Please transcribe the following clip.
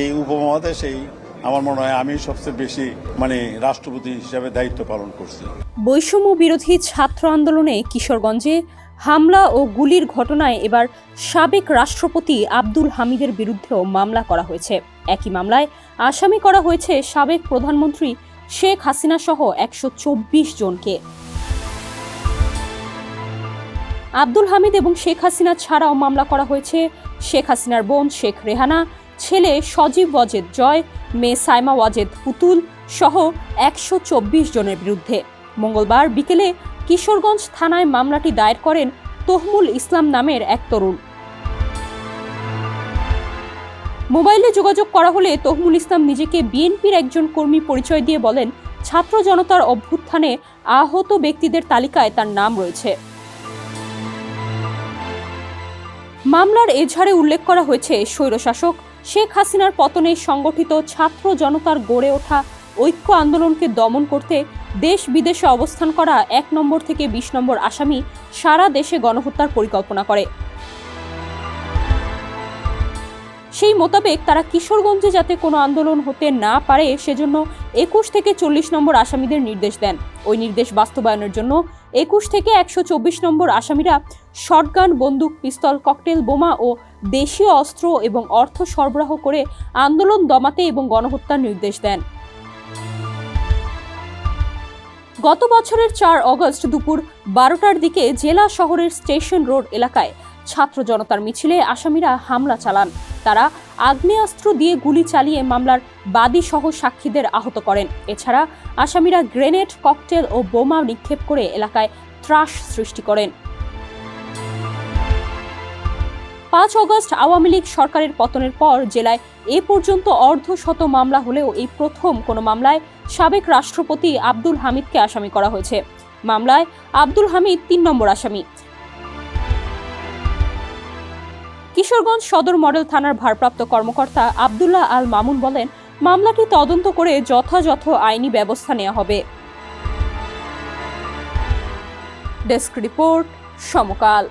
এই উপমহাদেশেই আমার মনে হয় আমি সবচেয়ে বেশি মানে রাষ্ট্রপতি হিসাবে দায়িত্ব পালন করছি। বৈষম্য বিরোধী ছাত্র আন্দোলনে কিশোরগঞ্জে হামলা ও গুলির ঘটনায় এবার সাবেক রাষ্ট্রপতি আব্দুল হামিদের বিরুদ্ধেও মামলা করা হয়েছে। একই মামলায় আসামি করা হয়েছে সাবেক প্রধানমন্ত্রী শেখ হাসিনা সহ একশো চব্বিশ জনকে। আব্দুল হামিদ এবং শেখ হাসিনা ছাড়াও মামলা করা হয়েছে শেখ হাসিনার বোন শেখ রেহানা ছেলে সজীব ওয়াজেদ জয়, মেয়ে সাইমা ওয়াজেদ পুতুল সহ একশো চব্বিশ জনের বিরুদ্ধে। মঙ্গলবার বিকেলে কিশোরগঞ্জ থানায় মামলাটি দায়ের করেন তহমুল ইসলাম নামের এক তরুণ। মোবাইলে যোগাযোগ করা হলে তহমুল ইসলাম নিজেকে বিএনপির একজন কর্মী পরিচয় দিয়ে বলেন, ছাত্র জনতার অভ্যুত্থানে আহত ব্যক্তিদের তালিকায় তার নাম রয়েছে। মামলার এজাহারে উল্লেখ করা হয়েছে স্বৈরশাসক শেখ হাসিনার পতনে সংগঠিত ছাত্র জনতার গড়ে ওঠা ঐক্য আন্দোলনকে দমন করতে দেশ বিদেশে অবস্থান করা এক নম্বর থেকে বিশ নম্বর আসামি সারা দেশে গণহত্যার পরিকল্পনা করে। সেই মোতাবেক তারা কিশোরগঞ্জে যাতে কোনো আন্দোলন হতে না পারে সেজন্য একুশ থেকে চল্লিশ নম্বর আসামিদের নির্দেশ দেন। ওই নির্দেশ বাস্তবায়নের জন্য একুশ থেকে একশো চব্বিশ নম্বর আসামিরা শটগান, বন্দুক, পিস্তল, ককটেল, বোমা ও দেশীয় অস্ত্র এবং অর্থ সরবরাহ করে আন্দোলন দমাতে এবং গণহত্যার নির্দেশ দেন। গত বছরের চার অগস্ট দুপুর বারোটার দিকে জেলা শহরের স্টেশন রোড এলাকায় ছাত্র জনতার মিছিলে আসামিরা হামলা চালান। তারা আগ্নেয়াস্ত্র দিয়ে গুলি চালিয়ে মামলার বাদী সহ সাক্ষীদের আহত করেন। এছাড়া আসামিরা গ্রেনেড, ককটেল ও বোমা নিক্ষেপ করে এলাকায় ত্রাস সৃষ্টি করেন। পাঁচ অগস্ট আওয়ামী লীগ সরকারের পতনের পর জেলায় এ পর্যন্ত অর্ধশত মামলা হলেও এই প্রথম কোনো মামলায় সাবেক রাষ্ট্রপতি আব্দুল হামিদকে আসামি করা হয়েছে। মামলায় আব্দুল হামিদ তিন নম্বর আসামি। কিশোরগঞ্জ সদর মডেল থানার ভারপ্রাপ্ত কর্মকর্তা আবদুল্লাহ আল মামুন বলেন, মামলাটি তদন্ত করে যথাযথ আইনি ব্যবস্থা নেওয়া হবে। Desk report Samakal.